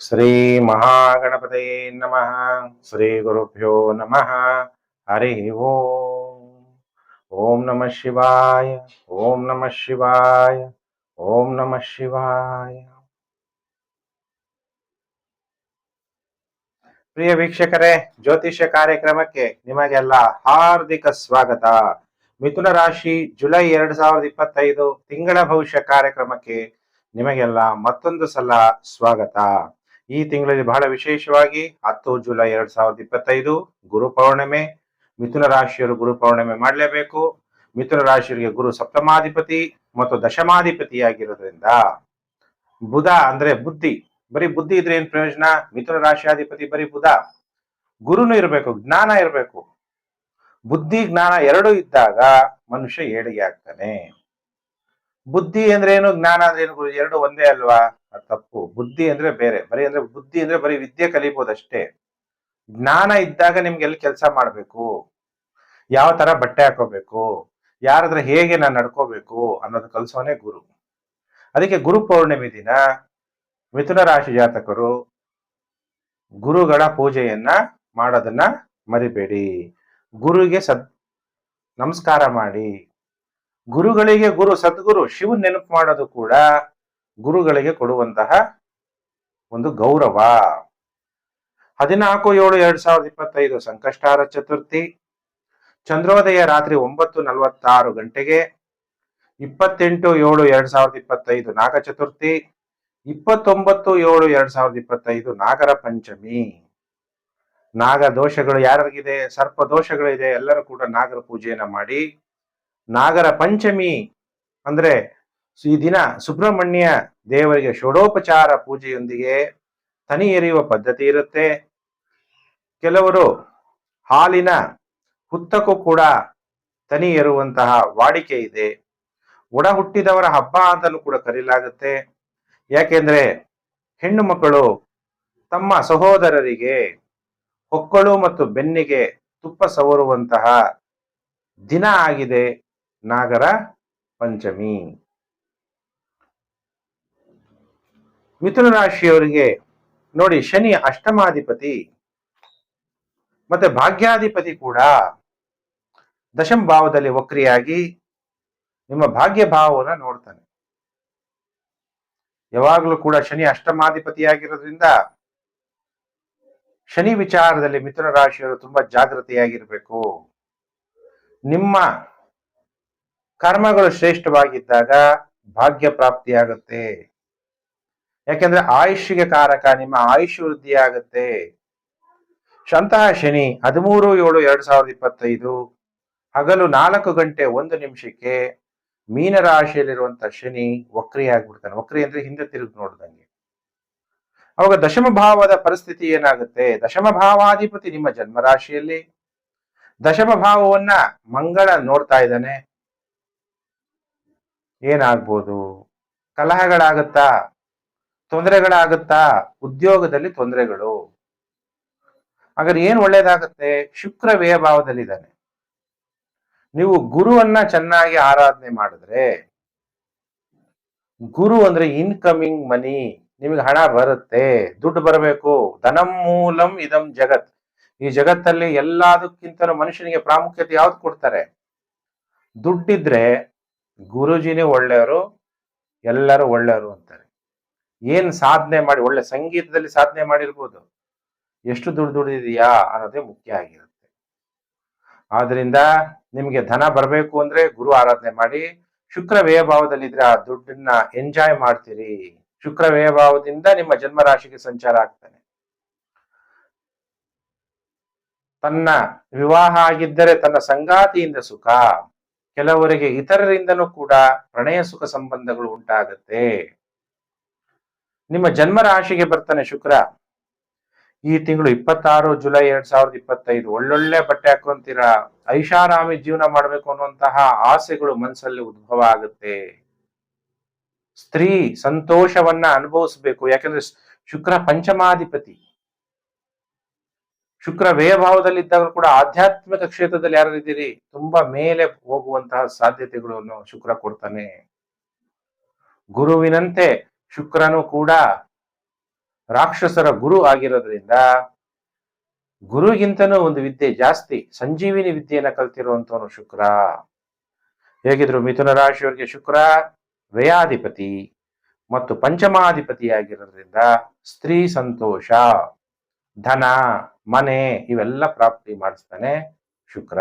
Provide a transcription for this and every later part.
ಶ್ರೀ ಮಹಾಗಣಪತಯೇ ನಮಃ. ಶ್ರೀ ಗುರುಭ್ಯೋ ನಮಃ. ಹರಿ ಓಂ. ಓಂ ನಮಃ ಶಿವಾಯ. ಓಂ ನಮಃ ಶಿವಾಯ. ಓಂ ನಮಃ ಶಿವಾಯ. ಪ್ರಿಯ ವೀಕ್ಷಕರೇ, ಜ್ಯೋತಿಷ್ಯ ಕಾರ್ಯಕ್ರಮಕ್ಕೆ ನಿಮಗೆಲ್ಲ ಹಾರ್ದಿಕ ಸ್ವಾಗತ. ಮಿಥುನ ರಾಶಿ ಜುಲೈ ಎರಡ್ ಸಾವಿರದ ಇಪ್ಪತ್ತೈದು ತಿಂಗಳ ಭವಿಷ್ಯ ಕಾರ್ಯಕ್ರಮಕ್ಕೆ ನಿಮಗೆಲ್ಲ ಮತ್ತೊಂದು ಸಲ ಸ್ವಾಗತ. ಈ ತಿಂಗಳಲ್ಲಿ ಬಹಳ ವಿಶೇಷವಾಗಿ ಹತ್ತು ಜುಲೈ ಎರಡ್ ಸಾವಿರದ ಇಪ್ಪತ್ತೈದು ಗುರು ಪೌರ್ಣಿಮೆ, ಮಿಥುನ ರಾಶಿಯವರು ಗುರು ಪೌರ್ಣಿಮೆ ಮಾಡಲೇಬೇಕು. ಮಿಥುನ ರಾಶಿಯವರಿಗೆ ಗುರು ಸಪ್ತಮಾಧಿಪತಿ ಮತ್ತು ದಶಮಾಧಿಪತಿಯಾಗಿರೋದ್ರಿಂದ ಬುಧ ಅಂದ್ರೆ ಬುದ್ಧಿ. ಬರೀ ಬುದ್ಧಿ ಇದ್ರೆ ಏನ್ ಪ್ರಯೋಜನ? ಮಿಥುನ ರಾಶಿಯಾಧಿಪತಿ ಬರೀ ಬುಧ. ಗುರುನು ಇರಬೇಕು, ಜ್ಞಾನ ಇರಬೇಕು. ಬುದ್ಧಿ, ಜ್ಞಾನ ಎರಡೂ ಇದ್ದಾಗ ಮನುಷ್ಯ ಏಳಿಗೆ ಆಗ್ತಾನೆ. ಬುದ್ಧಿ ಅಂದ್ರೆ ಏನು? ಜ್ಞಾನ ಅಂದ್ರೆ ಏನು ಗುರು ಎರಡು ಒಂದೇ ಅಲ್ವಾ? ತಪ್ಪು. ಬುದ್ಧಿ ಅಂದ್ರೆ ಬೇರೆ. ಬರೀ ಅಂದ್ರೆ ಬುದ್ಧಿ ಅಂದ್ರೆ ಬರೀ ವಿದ್ಯೆ ಕಲಿಬಹುದಷ್ಟೇ ಜ್ಞಾನ ಇದ್ದಾಗ ನಿಮ್ಗೆ ಎಲ್ಲಿ ಕೆಲಸ ಮಾಡ್ಬೇಕು? ಯಾವ ತರ ಬಟ್ಟೆ ಹಾಕೋಬೇಕು? ಯಾರದ್ರ ಹೇಗೆ ನಾನು ನಡ್ಕೋಬೇಕು ಅನ್ನೋದು ಕಲಿಸೋನೆ ಗುರು. ಅದಕ್ಕೆ ಗುರು ಪೌರ್ಣಿಮೆ ದಿನ ಮಿಥುನ ರಾಶಿ ಜಾತಕರು ಗುರುಗಳ ಪೂಜೆಯನ್ನ ಮಾಡೋದನ್ನ ಮರಿಬೇಡಿ. ಗುರುಗೆ ಸದ್ ನಮಸ್ಕಾರ ಮಾಡಿ. ಗುರುಗಳಿಗೆ ಗುರು, ಸದ್ಗುರು ಶಿವ ನೆನಪು ಮಾಡೋದು ಕೂಡ ಗುರುಗಳಿಗೆ ಕೊಡುವಂತಹ ಒಂದು ಗೌರವ. ಹದಿನಾಲ್ಕು ಏಳು ಎರಡ್ ಸಾವಿರದ ಇಪ್ಪತ್ತೈದು ಸಂಕಷ್ಟಾರ ಚತುರ್ಥಿ, ಚಂದ್ರೋದಯ ರಾತ್ರಿ ಒಂಬತ್ತು ನಲವತ್ತಾರು ಗಂಟೆಗೆ, ಇಪ್ಪತ್ತೆಂಟು ಏಳು ಎರಡ್ ಸಾವಿರದ ಇಪ್ಪತ್ತೈದು ನಾಗ ಚತುರ್ಥಿ ಇಪ್ಪತ್ತೊಂಬತ್ತು ಏಳು ಎರಡ್ ಸಾವಿರದ ಇಪ್ಪತ್ತೈದು ನಾಗರ ಪಂಚಮಿ. ನಾಗ ದೋಷಗಳು ಯಾರಿಗಿದೆ ಸರ್ಪ ದೋಷಗಳಿದೆ ಎಲ್ಲರೂ ಕೂಡ ನಾಗರ ಪೂಜೆಯನ್ನ ಮಾಡಿ ನಾಗರ ಪಂಚಮಿ ಅಂದ್ರೆ ಈ ದಿನ ಸುಬ್ರಹ್ಮಣ್ಯ ದೇವರಿಗೆ ಷೋಡೋಪಚಾರ ಪೂಜೆಯೊಂದಿಗೆ ತನಿ ಎರೆಯುವ ಪದ್ಧತಿ ಇರುತ್ತೆ. ಕೆಲವರು ಹಾಲಿನ ಹುತ್ತಕ್ಕೂ ಕೂಡ ತನಿ ಎರುವಂತಹ ವಾಡಿಕೆ ಇದೆ. ಒಡ ಹುಟ್ಟಿದವರ ಹಬ್ಬ ಅಂತಲೂ ಕೂಡ ಕರೀಲಾಗುತ್ತೆ. ಯಾಕೆಂದ್ರೆ ಹೆಣ್ಣು ಮಕ್ಕಳು ತಮ್ಮ ಸಹೋದರರಿಗೆ ಹೊಕ್ಕಳು ಮತ್ತು ಬೆನ್ನಿಗೆ ತುಪ್ಪ ಸವರುವಂತಹ ದಿನ ಆಗಿದೆ. ನಾಗರ ಪಂಚಮಿ. ಮಿಥುನ ರಾಶಿಯವರಿಗೆ ನೋಡಿ ಶನಿ ಅಷ್ಟಮಾಧಿಪತಿ, ಮತ್ತೆ ಭಾಗ್ಯಾಧಿಪತಿ ಕೂಡ ದಶಮ ಭಾವದಲ್ಲಿ ವಕ್ರಿಯಾಗಿ ನಿಮ್ಮ ಭಾಗ್ಯ ಭಾವವನ್ನು ನೋಡ್ತಾನೆ. ಯಾವಾಗಲೂ ಕೂಡ ಶನಿ ಅಷ್ಟಮಾಧಿಪತಿಯಾಗಿರೋದ್ರಿಂದ ಶನಿ ವಿಚಾರದಲ್ಲಿ ಮಿಥುನ ರಾಶಿಯವರು ತುಂಬಾ ಜಾಗೃತಿಯಾಗಿರಬೇಕು ನಿಮ್ಮ ಕರ್ಮಗಳು ಶ್ರೇಷ್ಠವಾಗಿದ್ದಾಗ ಭಾಗ್ಯ ಪ್ರಾಪ್ತಿಯಾಗುತ್ತೆ. ಯಾಕೆಂದ್ರೆ ಆಯುಷ್ಗೆ ಕಾರಕ, ನಿಮ್ಮ ಆಯುಷ್ ವೃದ್ಧಿ ಆಗುತ್ತೆ ಶಂತಹ ಶನಿ ಹದಿಮೂರು ಏಳು ಎರಡು ಸಾವಿರದ ಇಪ್ಪತ್ತೈದು ಹಗಲು ನಾಲ್ಕು ಗಂಟೆ ಒಂದು ನಿಮಿಷಕ್ಕೆ ಮೀನರಾಶಿಯಲ್ಲಿರುವಂತ ಶನಿ ವಕ್ರಿ ಆಗ್ಬಿಡ್ತಾನೆ ವಕ್ರಿ ಅಂದ್ರೆ ಹಿಂದೆ ತಿರುಗಿ ನೋಡ್ದಂಗೆ. ಅವಾಗ ದಶಮ ಭಾವದ ಪರಿಸ್ಥಿತಿ ಏನಾಗುತ್ತೆ? ದಶಮ ಭಾವಾಧಿಪತಿ ನಿಮ್ಮ ಜನ್ಮ ರಾಶಿಯಲ್ಲಿ. ದಶಮ ಭಾವವನ್ನ ಮಂಗಳ ನೋಡ್ತಾ ಇದ್ದಾನೆ. ಏನಾಗ್ಬೋದು? ಕಲಹಗಳಾಗುತ್ತಾ? ತೊಂದರೆಗಳಾಗುತ್ತಾ? ಉದ್ಯೋಗದಲ್ಲಿ ತೊಂದರೆಗಳು. ಹಾಗಾದ್ರೆ ಏನ್ ಒಳ್ಳೇದಾಗುತ್ತೆ? ಶುಕ್ರ ವ್ಯಯ ನೀವು ಗುರುವನ್ನ ಚೆನ್ನಾಗಿ ಆರಾಧನೆ ಮಾಡಿದ್ರೆ, ಗುರು ಅಂದ್ರೆ ಇನ್ಕಮಿಂಗ್ ಮನಿ ನಿಮಗೆ ಹಣ ಬರುತ್ತೆ, ದುಡ್ಡು ಬರಬೇಕು. ಧನಂ ಮೂಲಂ ಇದಂ ಜಗತ್. ಈ ಜಗತ್ತಲ್ಲಿ ಎಲ್ಲದಕ್ಕಿಂತ ಮನುಷ್ಯನಿಗೆ ಪ್ರಾಮುಖ್ಯತೆ ಯಾವ್ದು ಕೊಡ್ತಾರೆ? ದುಡ್ಡಿದ್ರೆ ಗುರುಜಿನೇ ಒಳ್ಳೆಯವರು, ಎಲ್ಲರೂ ಒಳ್ಳೆಯವರು ಅಂತಾರೆ. ಏನ್ ಸಾಧನೆ ಮಾಡಿ, ಒಳ್ಳೆ ಸಂಗೀತದಲ್ಲಿ ಸಾಧನೆ ಮಾಡಿರ್ಬೋದು. ಎಷ್ಟು ದುಡ್ಡು ದುಡಿದಿದೆಯಾ ಅನ್ನೋದೇ ಮುಖ್ಯ ಆಗಿರುತ್ತೆ. ಆದ್ರಿಂದ ನಿಮಗೆ ಧನ ಬರಬೇಕು ಅಂದ್ರೆ ಗುರು ಆರಾಧನೆ ಮಾಡಿ, ಶುಕ್ರ ವ್ಯಯ ಭಾವದಲ್ಲಿದ್ರೆ ಆ ದುಡ್ಡನ್ನ ಎಂಜಾಯ್ ಮಾಡ್ತೀರಿ. ಶುಕ್ರ ವ್ಯಯಭಾವದಿಂದ ನಿಮ್ಮ ಜನ್ಮ ರಾಶಿಗೆ ಸಂಚಾರ ಆಗ್ತಾನೆ. ತನ್ನ ವಿವಾಹ ಆಗಿದ್ದರೆ ತನ್ನ ಸಂಗಾತಿಯಿಂದ ಸುಖ. ಕೆಲವರಿಗೆ ಇತರರಿಂದನೂ ಕೂಡ ಪ್ರಣಯ ಸುಖ ಸಂಬಂಧಗಳು ಉಂಟಾಗತ್ತೆ. ನಿಮ್ಮ ಜನ್ಮ ರಾಶಿಗೆ ಬರ್ತಾನೆ ಶುಕ್ರ. ಈ ತಿಂಗಳು ಇಪ್ಪತ್ತಾರು ಜುಲೈ ಎರಡ್ ಸಾವಿರದ ಇಪ್ಪತ್ತೈದು. ಒಳ್ಳೊಳ್ಳೆ ಬಟ್ಟೆ ಹಾಕೊಂತೀರಾ? ಐಷಾರಾಮಿ ಜೀವನ ಮಾಡಬೇಕು ಅನ್ನುವಂತಹ ಆಸೆಗಳು ಮನಸ್ಸಲ್ಲಿ ಉದ್ಭವ ಆಗುತ್ತೆ. ಸ್ತ್ರೀ ಸಂತೋಷವನ್ನ ಅನುಭವಿಸ್ಬೇಕು. ಯಾಕಂದ್ರೆ ಶುಕ್ರ ಪಂಚಮಾಧಿಪತಿ. ಶುಕ್ರ ವ್ಯಯಭಾವದಲ್ಲಿ ಇದ್ದಾಗ ಕೂಡ ಆಧ್ಯಾತ್ಮಿಕ ಕ್ಷೇತ್ರದಲ್ಲಿ ಯಾರಿದ್ದೀರಿ ತುಂಬಾ ಮೇಲೆ ಹೋಗುವಂತಹ ಸಾಧ್ಯತೆಗಳನ್ನು ಶುಕ್ರ ಕೊಡ್ತಾನೆ. ಗುರುವಿನಂತೆ ಶುಕ್ರನು ಕೂಡ ರಾಕ್ಷಸರ ಗುರು ಆಗಿರೋದ್ರಿಂದ ಗುರುಗಿಂತನೂ ಒಂದು ವಿದ್ಯೆ ಜಾಸ್ತಿ, ಸಂಜೀವಿನಿ ವಿದ್ಯೆಯನ್ನ ಕಲ್ತಿರುವಂತವನು ಶುಕ್ರ. ಹೇಗಿದ್ರು ಮಿಥುನ ರಾಶಿಯವರಿಗೆ ಶುಕ್ರ ವ್ಯಯಾಧಿಪತಿ ಮತ್ತು ಪಂಚಮಾಧಿಪತಿಯಾಗಿರೋದ್ರಿಂದ ಸ್ತ್ರೀ ಸಂತೋಷ. ಧನ, ಮನೆ ಇವೆಲ್ಲ ಪ್ರಾಪ್ತಿ ಮಾಡಿಸ್ತಾನೆ ಶುಕ್ರ.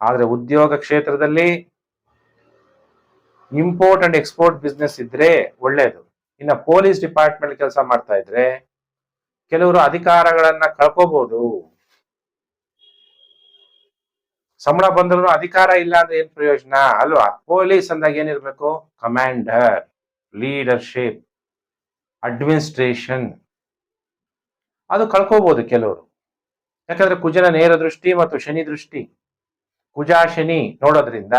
ಆದ್ರೆ ಉದ್ಯೋಗ ಕ್ಷೇತ್ರದಲ್ಲಿ ಇಂಪೋರ್ಟ್ ಅಂಡ್ ಎಕ್ಸ್ಪೋರ್ಟ್ ಬಿಸ್ನೆಸ್ ಇದ್ರೆ ಒಳ್ಳೇದು. ಇನ್ನ ಪೊಲೀಸ್ ಡಿಪಾರ್ಟ್ಮೆಂಟ್ ಕೆಲಸ ಮಾಡ್ತಾ ಇದ್ರೆ ಕೆಲವರು ಅಧಿಕಾರಗಳನ್ನ ಕಳ್ಕೋಬಹುದು ಸಂಬಳ ಬಂದ್ರು ಅಧಿಕಾರ ಇಲ್ಲ ಅಂದ್ರೆ ಏನ್ ಪ್ರಯೋಜನ? ಅಲ್ವಾ? ಪೊಲೀಸ್ ಅಂದಾಗ ಏನಿರ್ಬೇಕು? ಕಮಾಂಡರ್ ಲೀಡರ್ಶಿಪ್ ಅಡ್ಮಿನಿಸ್ಟ್ರೇಷನ್ ಅದು ಕಳ್ಕೋಬಹುದು ಕೆಲವರು. ಯಾಕಂದ್ರೆ ಕುಜನ ನೇರ ದೃಷ್ಟಿ ಮತ್ತು ಶನಿ ದೃಷ್ಟಿ. ಕುಜಾ ಶನಿ ನೋಡೋದ್ರಿಂದ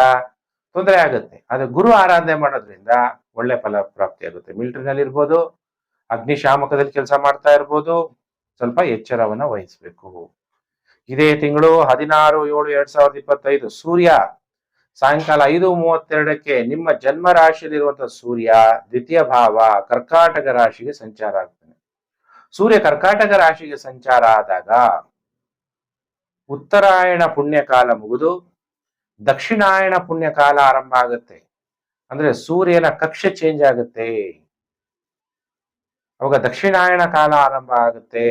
ತೊಂದರೆ ಆಗುತ್ತೆ. ಅದು ಗುರು ಆರಾಧನೆ ಮಾಡೋದ್ರಿಂದ ಒಳ್ಳೆ ಫಲ ಪ್ರಾಪ್ತಿ ಆಗುತ್ತೆ. ಮಿಲಿಟರಿನಲ್ಲಿ ಇರ್ಬೋದು, ಅಗ್ನಿಶಾಮಕದಲ್ಲಿ ಕೆಲಸ ಮಾಡ್ತಾ ಇರ್ಬೋದು, ಸ್ವಲ್ಪ ಎಚ್ಚರವನ್ನ ವಹಿಸ್ಬೇಕು. ಇದೇ ತಿಂಗಳು ಹದಿನಾರು, ಏಳು, ಎರಡ್ ಸಾವಿರದ ಇಪ್ಪತ್ತೈದು ಸೂರ್ಯ. ಸಾಯಂಕಾಲ ಐದು ಮೂವತ್ತೆರಡಕ್ಕೆ ನಿಮ್ಮ ಜನ್ಮ ರಾಶಿಯಲ್ಲಿರುವಂತಹ ಸೂರ್ಯ ದ್ವಿತೀಯ ಭಾವ ಕರ್ಕಾಟಕ ರಾಶಿಗೆ ಸಂಚಾರ ಆಗ್ತಾನೆ ಸೂರ್ಯ ಕರ್ಕಾಟಕ ರಾಶಿಗೆ ಸಂಚಾರ ಆದಾಗ ಉತ್ತರಾಯಣ ಪುಣ್ಯಕಾಲ ಮುಗಿದು ದಕ್ಷಿಣಾಯಣ ಪುಣ್ಯಕಾಲ ಆರಂಭ ಆಗುತ್ತೆ. ಅಂದ್ರೆ ಸೂರ್ಯನ ಕಕ್ಷೆ ಚೇಂಜ್ ಆಗುತ್ತೆ. ಅವಾಗ ದಕ್ಷಿಣಾಯಣ ಕಾಲ ಆರಂಭ ಆಗುತ್ತೆ.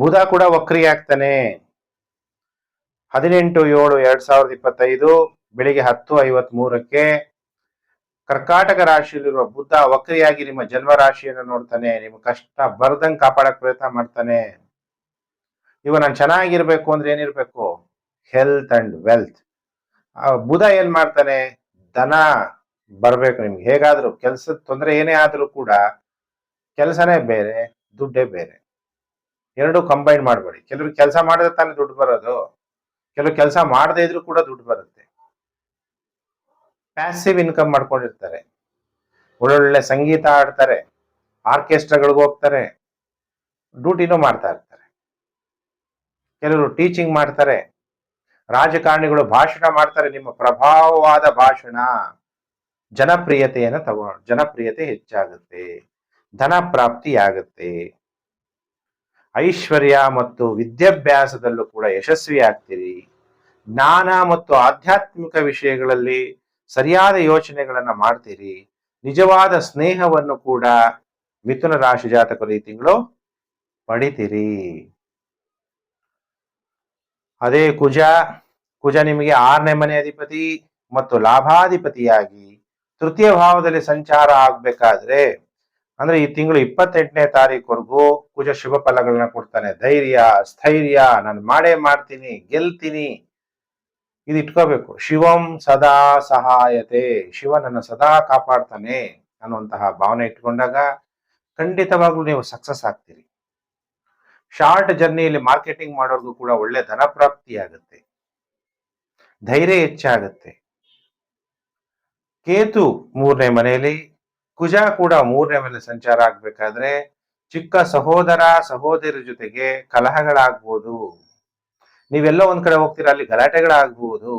ಬುಧ ಕೂಡ ವಕ್ರಿ ಆಗ್ತಾನೆ. ಹದಿನೆಂಟು ಏಳು ಎರಡ್ ಸಾವಿರದ ಇಪ್ಪತ್ತೈದು, ಬೆಳಿಗ್ಗೆ ಹತ್ತು ಐವತ್ ಮೂರಕ್ಕೆ ಕರ್ಕಾಟಕ ರಾಶಿಯಲ್ಲಿರುವ ಬುದ್ಧ ವಕ್ರಿಯಾಗಿ ನಿಮ್ಮ ಜನ್ಮ ರಾಶಿಯನ್ನು ನೋಡ್ತಾನೆ, ನಿಮ್ಮ ಕಷ್ಟ ಬರ್ದಂಗ್ ಕಾಪಾಡಕ್ ಪ್ರಯತ್ನ ಮಾಡ್ತಾನೆ. ಇವ ನಾನು ಚೆನ್ನಾಗಿರ್ಬೇಕು ಅಂದ್ರೆ ಏನಿರ್ಬೇಕು? ಹೆಲ್ತ್ ಅಂಡ್ ವೆಲ್ತ್ ಬುಧ ಏನ್ ಮಾಡ್ತಾನೆ? ದನ ಬರ್ಬೇಕು ನಿಮ್ಗೆ. ಹೇಗಾದ್ರೂ ಕೆಲ್ಸದ ತೊಂದರೆ ಏನೇ ಆದ್ರೂ ಕೂಡ ಕೆಲಸನೇ ಬೇರೆ, ದುಡ್ಡೇ ಬೇರೆ. ಎರಡು ಕಂಬೈನ್ ಮಾಡಬೇಡಿ. ಕೆಲವ್ರು ಕೆಲಸ ಮಾಡಿದ್ರೆ ತಾನೇ ದುಡ್ಡು ಬರೋದು. ಕೆಲವು ಕೆಲಸ ಮಾಡದೇ ಇದ್ರೂ ಕೂಡ ದುಡ್ಡು ಬರುತ್ತೆ. ಪ್ಯಾಸಿವ್ ಇನ್ಕಮ್ ಮಾಡ್ಕೊಂಡಿರ್ತಾರೆ. ಒಳ್ಳೊಳ್ಳೆ ಸಂಗೀತ ಆಡ್ತಾರೆ ಆರ್ಕೆಸ್ಟ್ರಾಗಳಿಗೆ ಹೋಗ್ತಾರೆ, ಡ್ಯೂಟಿನೂ ಮಾಡ್ತಾ ಇರ್ತಾರೆ. ಕೆಲವರು ಟೀಚಿಂಗ್ ಮಾಡ್ತಾರೆ, ರಾಜಕಾರಣಿಗಳು ಭಾಷಣ ಮಾಡ್ತಾರೆ, ನಿಮ್ಮ ಪ್ರಭಾವವಾದ ಭಾಷಣ. ಜನಪ್ರಿಯತೆಯನ್ನು ತಗೋ, ಜನಪ್ರಿಯತೆ ಹೆಚ್ಚಾಗುತ್ತೆ, ಧನ ಪ್ರಾಪ್ತಿಯಾಗುತ್ತೆ. ಐಶ್ವರ್ಯ ಮತ್ತು ವಿದ್ಯಾಭ್ಯಾಸದಲ್ಲೂ ಕೂಡ ಯಶಸ್ವಿ ಆಗ್ತೀರಿ ಜ್ಞಾನ ಮತ್ತು ಆಧ್ಯಾತ್ಮಿಕ ವಿಷಯಗಳಲ್ಲಿ ಸರಿಯಾದ ಯೋಚನೆಗಳನ್ನ ಮಾಡ್ತೀರಿ. ನಿಜವಾದ ಸ್ನೇಹವನ್ನು ಕೂಡ ಮಿಥುನ ರಾಶಿ ಜಾತಕರು ಈ ತಿಂಗಳು ಪಡಿತೀರಿ. ಅದೇ ಕುಜ ಕುಜ ನಿಮಗೆ ಆರನೇ ಮನೆ ಅಧಿಪತಿ ಮತ್ತು ಲಾಭಾಧಿಪತಿಯಾಗಿ ತೃತೀಯ ಭಾವದಲ್ಲಿ ಸಂಚಾರ ಆಗ್ಬೇಕಾದ್ರೆ, ಅಂದ್ರೆ ಈ ತಿಂಗಳು ಇಪ್ಪತ್ತೆಂಟನೇ ತಾರೀಕುವರೆಗೂ ಕುಜ ಶುಭ ಫಲಗಳನ್ನ ಕೊಡ್ತಾನೆ. ಧೈರ್ಯ, ಸ್ಥೈರ್ಯ, ನಾನು ಮಾಡೇ ಮಾಡ್ತೀನಿ, ಗೆಲ್ತೀನಿ. ಇದು ಇಟ್ಕೋಬೇಕು. ಶಿವಂ ಸದಾ ಸಹಾಯತೆ. ಶಿವ ನನ್ನ ಸದಾ ಕಾಪಾಡ್ತಾನೆ ಅನ್ನುವಂತಹ ಭಾವನೆ ಇಟ್ಕೊಂಡಾಗ ಖಂಡಿತವಾಗ್ಲೂ ನೀವು ಸಕ್ಸಸ್ ಆಗ್ತೀರಿ. ಶಾರ್ಟ್ ಜರ್ನಿಯಲ್ಲಿ ಮಾರ್ಕೆಟಿಂಗ್ ಮಾಡೋರ್ಗೂ ಕೂಡ ಒಳ್ಳೆ ಧನ ಪ್ರಾಪ್ತಿ ಆಗುತ್ತೆ ಧೈರ್ಯ ಹೆಚ್ಚಾಗುತ್ತೆ. ಕೇತು ಮೂರನೇ ಮನೆಯಲ್ಲಿ, ಕುಜ ಕೂಡ ಮೂರನೇ ಮನೆ ಸಂಚಾರ ಆಗ್ಬೇಕಾದ್ರೆ ಚಿಕ್ಕ ಸಹೋದರ ಸಹೋದರಿ ಜೊತೆಗೆ ಕಲಹಗಳಾಗ್ಬೋದು. ನೀವೆಲ್ಲ ಒಂದ್ ಕಡೆ ಹೋಗ್ತೀರಾ, ಅಲ್ಲಿ ಗಲಾಟೆಗಳಾಗ್ಬೋದು.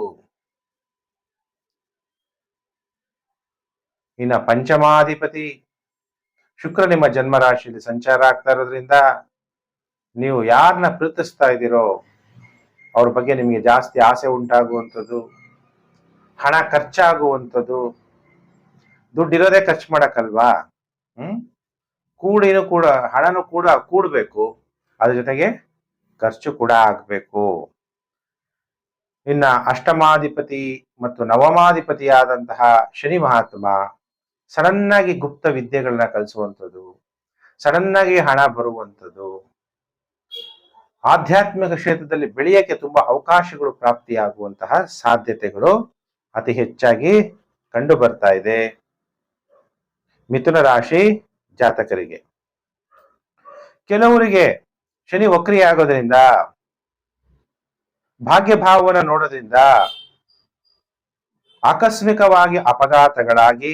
ಇನ್ನ ಪಂಚಮಾಧಿಪತಿ ಶುಕ್ರ ನಿಮ್ಮ ಜನ್ಮ ರಾಶಿಯಲ್ಲಿ ಸಂಚಾರ ಆಗ್ತಾ ಇರೋದ್ರಿಂದ ನೀವು ಯಾರನ್ನ ಪ್ರೀತಿಸ್ತಾ ಇದ್ದೀರೋ ಅವ್ರ ಬಗ್ಗೆ ನಿಮಗೆ ಜಾಸ್ತಿ ಆಸೆ ಉಂಟಾಗುವಂಥದ್ದು, ಹಣ ಖರ್ಚಾಗುವಂಥದ್ದು, ದುಡ್ಡಿರೋದೇ ಖರ್ಚು ಮಾಡಕ್ಕಲ್ವಾ? ಹ್ಮ್? ಕೂಡಿನೂ ಕೂಡ, ಹಣನೂ ಕೂಡ ಕೂಡಬೇಕು. ಅದ್ರ ಜೊತೆಗೆ ಖರ್ಚು ಕೂಡ ಆಗಬೇಕು. ಇನ್ನ ಅಷ್ಟಮಾಧಿಪತಿ ಮತ್ತು ನವಮಾಧಿಪತಿಯಾದಂತಹ ಶನಿ ಮಹಾತ್ಮ ಸಡನ್ನಾಗಿ ಗುಪ್ತ ವಿದ್ಯೆಗಳನ್ನ ಕಲಿಸುವಂಥದ್ದು, ಸಡನ್ನಾಗಿ ಹಣ ಬರುವಂಥದ್ದು, ಆಧ್ಯಾತ್ಮಿಕ ಕ್ಷೇತ್ರದಲ್ಲಿ ಬೆಳೆಯಕ್ಕೆ ತುಂಬಾ ಅವಕಾಶಗಳು ಪ್ರಾಪ್ತಿಯಾಗುವಂತಹ ಸಾಧ್ಯತೆಗಳು ಅತಿ ಹೆಚ್ಚಾಗಿ ಕಂಡು ಬರ್ತಾ ಇದೆ. ಮಿಥುನ ರಾಶಿ ಜಾತಕರಿಗೆ. ಕೆಲವರಿಗೆ ಶನಿ ವಕ್ರಿಯ ಆಗೋದ್ರಿಂದ ಭಾಗ್ಯ ಭಾವವನ್ನು ನೋಡೋದ್ರಿಂದ ಆಕಸ್ಮಿಕವಾಗಿ ಅಪಘಾತಗಳಾಗಿ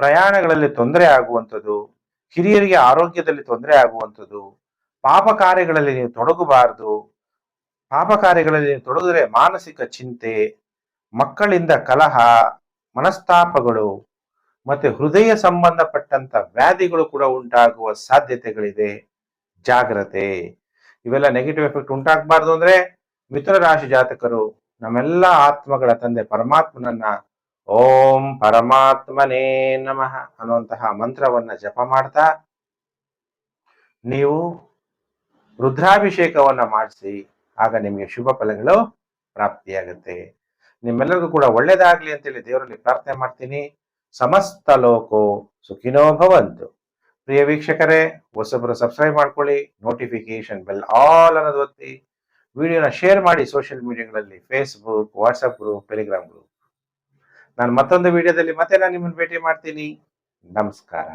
ಪ್ರಯಾಣಗಳಲ್ಲಿ ತೊಂದರೆ ಆಗುವಂಥದ್ದು, ಹಿರಿಯರಿಗೆ ಆರೋಗ್ಯದಲ್ಲಿ ತೊಂದರೆ ಆಗುವಂಥದ್ದು, ಪಾಪ ಕಾರ್ಯಗಳಲ್ಲಿ ನೀವು ತೊಡಗಬಾರದು, ಪಾಪ ಕಾರ್ಯಗಳಲ್ಲಿ ನೀವು ತೊಡಗಿದ್ರೆ ಮಾನಸಿಕ ಚಿಂತೆ, ಮಕ್ಕಳಿಂದ ಕಲಹ, ಮನಸ್ತಾಪಗಳು ಮತ್ತೆ ಹೃದಯ ಸಂಬಂಧಪಟ್ಟಂತ ವ್ಯಾಧಿಗಳು ಕೂಡ ಉಂಟಾಗುವ ಸಾಧ್ಯತೆಗಳಿದೆ. ಜಾಗ್ರತೆ. ಇವೆಲ್ಲ ನೆಗೆಟಿವ್ ಎಫೆಕ್ಟ್ ಉಂಟಾಗಬಾರ್ದು ಅಂದ್ರೆ ಮಿಥುನ ರಾಶಿ ಜಾತಕರು ನಮ್ಮೆಲ್ಲ ಆತ್ಮಗಳ ತಂದೆ ಪರಮಾತ್ಮನನ್ನ ಓಂ ಪರಮಾತ್ಮನೇ ನಮಃ ಅನ್ನುವಂತಹ ಮಂತ್ರವನ್ನ ಜಪ ಮಾಡ್ತಾ ನೀವು ರುದ್ರಾಭಿಷೇಕವನ್ನ ಮಾಡಿಸಿ ಆಗ ನಿಮಗೆ ಶುಭ ಫಲಗಳು ಪ್ರಾಪ್ತಿಯಾಗುತ್ತೆ. ನಿಮ್ಮೆಲ್ಲರಿಗೂ ಕೂಡ ಒಳ್ಳೇದಾಗ್ಲಿ ಅಂತೇಳಿ ದೇವರಲ್ಲಿ ಪ್ರಾರ್ಥನೆ ಮಾಡ್ತೀನಿ. ಸಮಸ್ತ ಲೋಕೋ ಸುಖಿನೋ ಭವಂತು. ಪ್ರಿಯ ವೀಕ್ಷಕರೇ, ಹೊಸಬ್ರು ಸಬ್ಸ್ಕ್ರೈಬ್ ಮಾಡ್ಕೊಳ್ಳಿ ನೋಟಿಫಿಕೇಶನ್ ಬೆಲ್ ಆಲ್ ಅನ್ನೋದು ಒತ್ತಿ ವಿಡಿಯೋನ ಶೇರ್ ಮಾಡಿ social ಮೀಡಿಯಾಗಳಲ್ಲಿ Facebook WhatsApp group Telegram group ನಾನು ಮತ್ತೊಂದು ವಿಡಿಯೋದಲ್ಲಿ ಮತ್ತೆ ನಾನು ನಿಮ್ಮನ್ನು ಭೇಟಿ ಮಾಡ್ತೀನಿ. ನಮಸ್ಕಾರ.